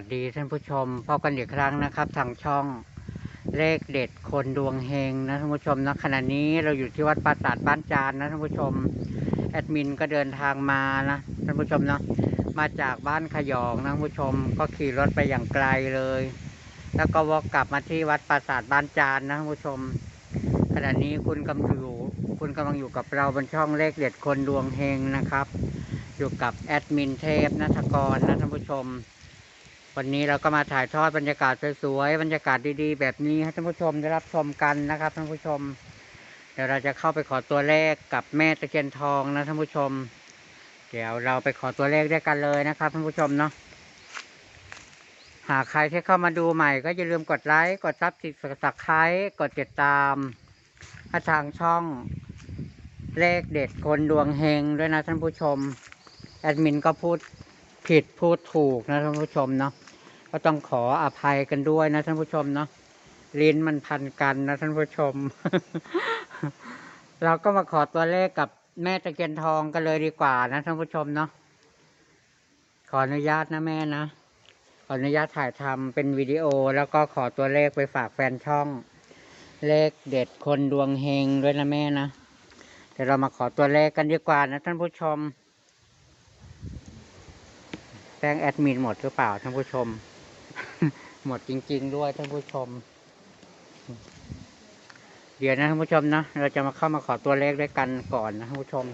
วัสดีท่านผู้ชมพบกันอีกครั้งนะครับ ทางช่องเลขเด็ดคนดวงเฮงนะท่านผู้ชมนะขณะนี้เราอยู่ที่วัดปราสาทบ้านจานนะท่านผู้ชมแอดมินก็เดินทางมานะท่านผู้ชมนะมาจากบ้านขยองนะท่านผู้ชมก็ขี่รถไปอย่างไกลเลย แล้วก็วกกลับมาที่วัดปราสาทบ้านจานนะท่านผู้ชม ขณะนี้คุณกำลังอยู่คุณกำลังอยู่กับเราบนช่องเลขเด็ดคนดวงเฮงนะครับ อยู่กับแอดมินเทพนัทกรนะท่านผู้ชม วันนี้เราก็มาถ่ายทอดบรรยากาศสวยๆบรรยากาศดีๆ แบบนี้ให้ท่านผู้ชมได้รับชมกันนะครับท่านผู้ชม เดี๋ยวเราจะเข้าไปขอตัวเลขกับแม่ตะเคียนทองนะท่านผู้ชม เดี๋ยวเราไปขอตัวเลขด้วยกันเลยนะครับท่านผู้ชมเนาะหากใครที่เข้ามาดูใหม่ ก็อย่าลืมกดไลค์กดซับสิสักไครกดติดตามให้ทางช่องเลขเด็ดคนดวงเฮงด้วยนะท่านผู้ชม แอดมินก็พูด ผิดพูดถูกนะท่านผู้ชมเนาะก็ต้องขออภัยกันด้วยนะท่านผู้ชมเนาะลิ้นมันพันกันนะท่านผู้ชม เราก็มาขอตัวเลขกับแม่ตะเคียนทองกันเลยดีกว่านะท่านผู้ชมเนาะขออนุญาตนะแม่นะขออนุญาตถ่ายทำเป็นวิดีโอ แล้วก็ขอตัวเลขไปฝากแฟนช่อง เลขเด็ดคนดวงเฮงด้วยนะแม่นะเดี๋ยวเรามาขอตัวเลขกันดีกว่านะท่านผู้ชม แป้งแอดมินหมดหรือเปล่าท่านผู้ชม หมดจริง ๆ ด้วยท่านผู้ชม เดี๋ยวนะท่านผู้ชมนะ เราจะมาเข้ามาขอตัวเลขด้วยกันก่อนนะท่านผู้ชม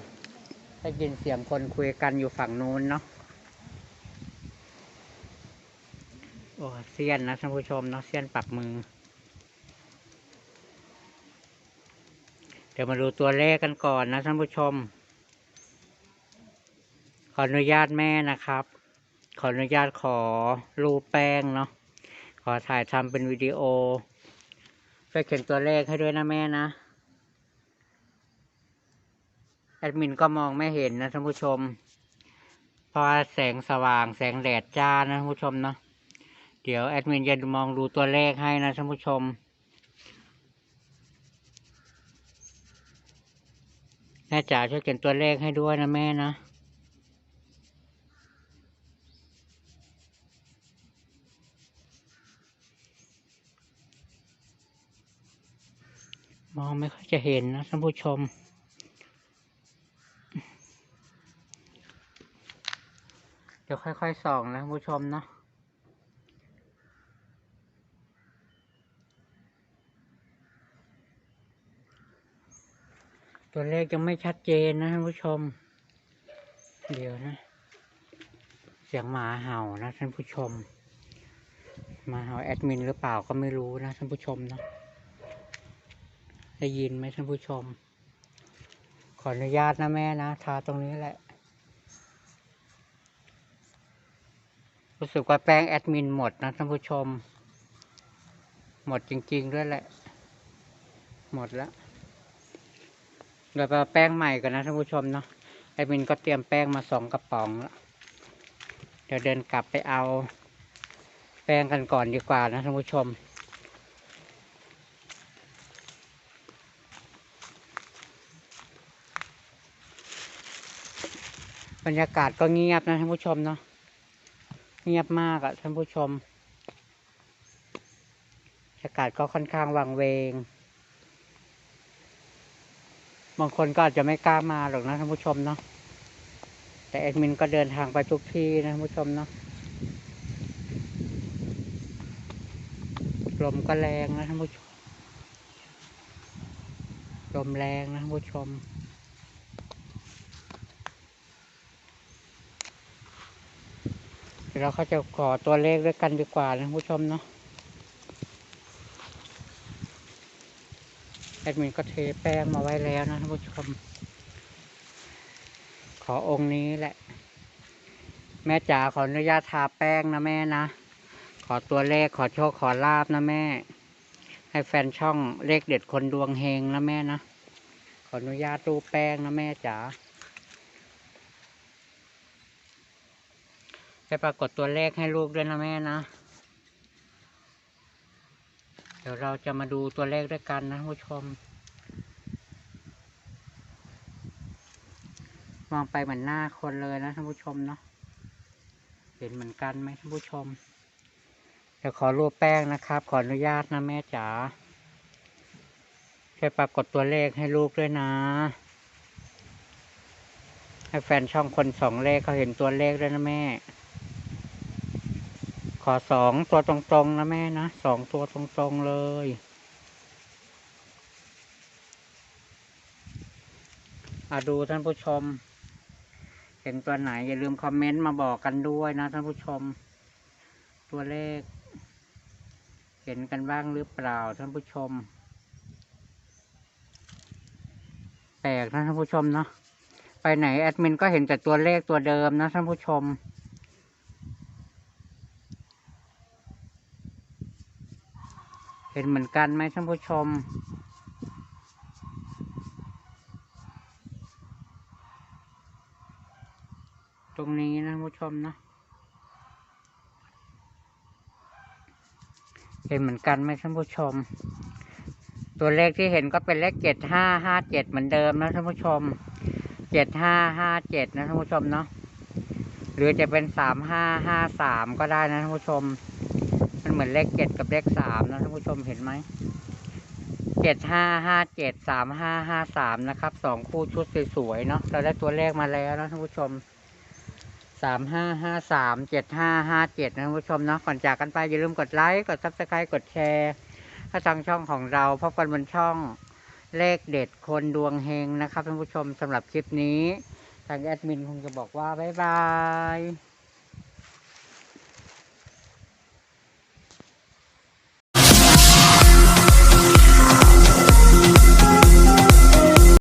ได้ยินเสียงคนคุยกันอยู่ฝั่งนู้นเนาะ โอ้เซียนนะท่านผู้ชมเนาะเซียนปักมือ เดี๋ยวมาดูตัวเลขกันก่อนนะท่านผู้ชม ขออนุญาตแม่นะครับ ขออนุญาตขอรูปแป้งเนาะขอถ่ายทำเป็นวิดีโอช่วยเขียนตัวเลขให้ด้วยนะแม่นะแอดมินก็มองไม่เห็นนะท่านผู้ชม เพราะแสงสว่างแสงแดดจ้านะท่านผู้ชมเนาะเดี๋ยวแอดมินจะมองดูตัวเลขให้นะท่านผู้ชมแม่จ๋าช่วยเขียนตัวเลขให้ด้วยนะแม่นะ มองไม่ค่อยจะเห็นนะท่านผู้ชม เดี๋ยวค่อยๆส่องนะท่านผู้ชมเนาะตัวเลขยังไม่ชัดเจนนะท่านผู้ชม เดี๋ยวนะ เสียงหมาเห่านะท่านผู้ชมหมาเห่าแอดมินหรือเปล่าก็ไม่รู้นะท่านผู้ชมเนาะ ได้ยินไหมท่านผู้ชม ขออนุญาตนะแม่นะ ทาตรงนี้แหละ รู้สึกว่าแป้งแอดมินหมดนะท่านผู้ชม หมดจริง ๆ ด้วยแหละ หมดแล้วเดี๋ยวไปแป้งใหม่กันนะท่านผู้ชมเนาะแอดมินก็เตรียมแป้งมาสองกระป๋องแล้วเดี๋ยวเดินกลับไปเอา แป้งกันก่อนดีกว่านะท่านผู้ชม บรรยากาศก็เงียบนะท่านผู้ชมเนาะเงียบมากอะท่านผู้ชมบรรยากาศก็ค่อนข้างวังเวง บางคนก็อาจจะไม่กล้ามาหรอกนะท่านผู้ชมเนาะแต่แอดมินก็เดินทางไปทุกที่นะท่านผู้ชมเนาะลมก็แรงนะท่านผู้ชมลมแรงนะท่านผู้ชม ดี๋ยวเราก็จะขอตัวเลขด้วยกันดีกว่านะผู้ชมเนาะแอดมินก็เทแป้งมาไว้แล้วนะท่านผู้ชม ขอองค์นี้แหละ แม่จ๋าขออนุญาตทาแป้งนะแม่นะ ขอตัวเลขขอโชคขอลาบนะแม่ ให้แฟนช่องเลขเด็ดคนดวงเฮงนะแม่นะ ขออนุญาตรูปแป้งนะแม่จ๋า ไปปรากฏตัวเลขให้ลูกด้วยนะแม่นะ เดี๋ยวเราจะมาดูตัวเลขด้วยกันนะท่านผู้ชม มองไปเหมือนหน้าคนเลยนะท่านผู้ชมเนาะ เห็นเหมือนกันไหมท่านผู้ชม เดี๋ยวขอรูปแป้งนะครับ ขออนุญาตนะแม่จ๋าช่วยปรากฏตัวเลขให้ลูกด้วยนะ ให้แฟนช่องคนสองเลขเขาเห็นตัวเลขด้วยนะแม่ ขอสองตัวตรงๆนะแม่นะสองตัวตรงๆเลยอาดูท่านผู้ชม เห็นตัวไหน อย่าลืมคอมเมนต์มาบอกกันด้วยนะท่านผู้ชม ตัวเลข เห็นกันบ้างหรือเปล่าท่านผู้ชม แปลกนะท่านผู้ชมเนาะไปไหนแอดมินก็เห็นแต่ตัวเลขตัวเดิมนะท่านผู้ชม เห็นเหมือนกันไหมท่านผู้ชม ตรงนี้นะท่านผู้ชมนะ เห็นเหมือนกันไหมท่านผู้ชม ตัวเลขที่เห็นก็เป็นเลขเจ็ดห้าห้าเจ็ดเหมือนเดิมนะท่านผู้ชมเจ็ดห้าห้าเจ็ดนะท่านผู้ชมเนาะหรือจะเป็นสามห้าห้าสามก็ได้นะท่านผู้ชม เหมือนเลขเจ็ดกับเลขสามนะท่านผู้ชมเห็นไหมเจ็ดห้าห้าเจ็ดสามห้าห้าสามนะครับสองคู่ชุดสวยๆเนาะเราได้ตัวเลขมาแล้วนะท่านผู้ชมสามห้าห้าสามเจ็ดห้าห้าเจ็ดนะท่านผู้ชมเนาะก่อนจากกันไปอย่าลืมกดไลค์กดซับสไครต์กดแชร์ถ้าทางช่องของเราพบกันบนช่องเลขเด็ดคนดวงเฮงนะครับท่านผู้ชมสำหรับคลิปนี้ ทางแอดมินคงจะบอกว่า บ๊ายบาย